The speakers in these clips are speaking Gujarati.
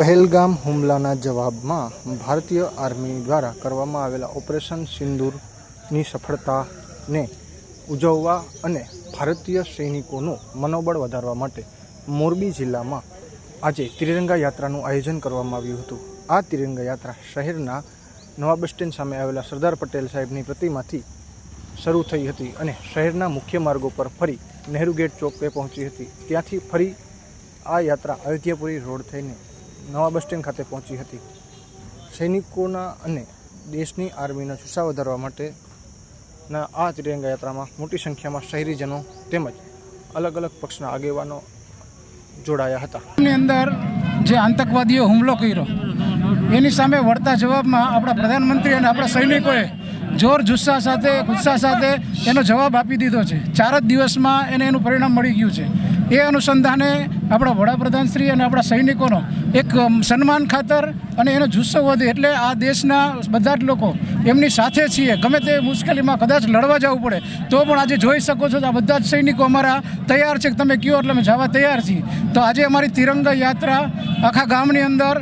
પહેલગામ હુમલાના જવાબમાં ભારતીય આર્મી દ્વારા કરવામાં આવેલા ઓપરેશન સિંદૂરની સફળતાને ઉજવવા અને ભારતીય સૈનિકોનું મનોબળ વધારવા માટે મોરબી જિલ્લામાં આજે ત્રિરંગા યાત્રાનું આયોજન કરવામાં આવ્યું હતું. આ ત્રિરંગા યાત્રા શહેરના નવા બસ સ્ટેન્ડ સામે આવેલા સરદાર પટેલ સાહેબની પ્રતિમાથી શરૂ થઈ હતી અને શહેરના મુખ્ય માર્ગો પર ફરી નહેરુ ગેટ ચોકે પહોંચી હતી. ત્યાંથી ફરી આ યાત્રા અયોધ્યાપુરી રોડ થઈને નવા બસ સ્ટેન્ડ ખાતે પહોંચી હતી. સૈનિકોના અને દેશની આર્મીનો જુસ્સા વધારવા માટેના આ ત્રિરંગા યાત્રામાં મોટી સંખ્યામાં શહેરીજનો તેમજ અલગ અલગ પક્ષના આગેવાનો જોડાયા હતા. એની અંદર જે આતંકવાદીઓ હુમલો કર્યો, એની સામે વળતા જવાબમાં આપણા પ્રધાનમંત્રી અને આપણા સૈનિકોએ જોર જુસ્સા સાથે ઉત્સાહ સાથે એનો જવાબ આપી દીધો છે. ચાર જ દિવસમાં એને એનું પરિણામ મળી ગયું છે. એ અનુસંધાને આપણા વડાપ્રધાનશ્રી અને આપણા સૈનિકોનો એક સન્માન ખાતર અને એનો જુસ્સો વધે એટલે આ દેશના બધા જ લોકો એમની સાથે છીએ. ગમે તે મુશ્કેલીમાં કદાચ લડવા જવું પડે, તો પણ આજે જોઈ શકો છો આ બધા જ સૈનિકો અમારા તૈયાર છે. કે તમે કયો એટલે અમે જવા તૈયાર છીએ. તો આજે અમારી તિરંગા યાત્રા આખા ગામની અંદર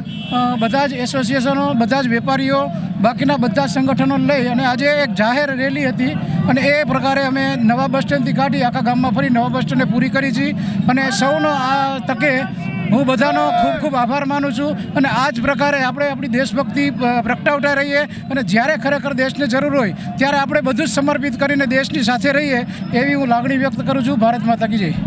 બધા જ એસોસિએશનો, બધા જ વેપારીઓ, બાકીના બધા સંગઠનો લઈ અને આજે એક જાહેર રેલી હતી. અને એ પ્રકારે અમે નવા બસ સ્ટેન્ડથી કાઢી આખા ગામમાં ફરી નવા બસ સ્ટેન્ડને પૂરી કરી છે. અને સૌનો આ તકે હું બધાનો ખૂબ ખૂબ આભાર માનું છું. અને આ જ પ્રકારે આપણે આપણી દેશભક્તિ પ્રગટાવતા રહીએ. અને જ્યારે ખરેખર દેશને જરૂર હોય, ત્યારે આપણે બધું જ સમર્પિત કરીને દેશની સાથે રહીએ, એવી હું લાગણી વ્યક્ત કરું છું. ભારત માતા કી